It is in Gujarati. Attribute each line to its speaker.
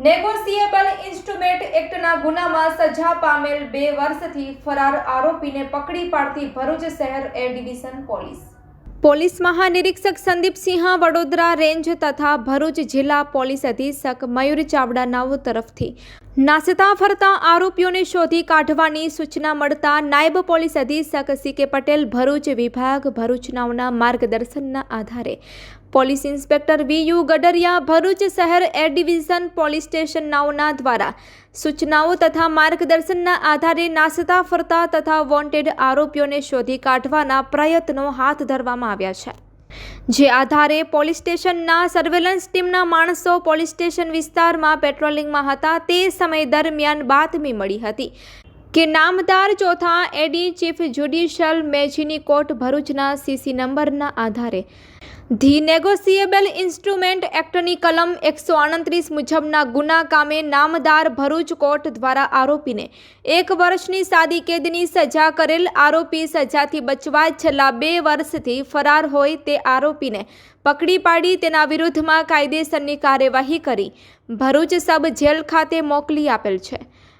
Speaker 1: નેગોશિયેબલ ઇન્સ્ટ્રુમેન્ટ એક્ટના ગુનામાં સજા પામેલ બે વર્ષથી ફરાર આરોપીને પકડી પાડતી ભરૂચ શહેર એ ડિવિઝન પોલીસ. પોલીસ મહાનિરીક્ષક સંદીપસિંહ વડોદરા રેન્જ તથા ભરૂચ જિલ્લા પોલીસ અધિક્ષક મયુર ચાવડા નાવ તરફથી નાસતા ફરતા આરોપીઓને શોધી કાઢવાની સૂચના મળતા નાયબ પોલીસ અધિક્ષક સી કે પટેલ ભરૂચ વિભાગ ભરૂચ નાવના માર્ગદર્શનના આધારે police inspector V U Gadariya Bharuch શહેર એર ડિવિઝન પોલીસ સ્ટેશન નાવના દ્વારા સૂચનાઓ તથા માર્ગદર્શનના આધારે નાસતા, ફરતા તથા વોન્ટેડ આરોપીઓને શોધી કાઢવાના પ્રયત્નો હાથ ધરવામાં આવ્યા છે. જે આધારે પોલીસ સ્ટેશનના સર્વેલન્સ ટીમના માણસો પોલીસ સ્ટેશન વિસ્તારમાં પેટ્રોલિંગમાં હતા તે સમય દરમિયાન બાતમી મળી હતી. કે નામદાર ચોથા એડી ચીફ જ્યુડિશિયલ મેજિની કોર્ટ ભરૂચના સીસી નંબરના આધારે. ધી નેગોશિયેબલ ઇન્સ્ટ્રુમેન્ટ એક્ટની કલમ એકસો આડત્રીસ મુજબના ગુના કામે નામદાર ભરૂચ કોર્ટ દ્વારા આરોપીને એક વર્ષની સાદી કેદની સજા કરેલ આરોપી સજાથી બચવા છેલ્લા બે વર્ષથી ફરાર હોય તે આરોપીને પકડી પાડી તેના વિરુદ્ધમાં કાયદેસરની કાર્યવાહી કરી. ભરૂચ સબ જેલ ખાતે મોકલી આપેલ છે.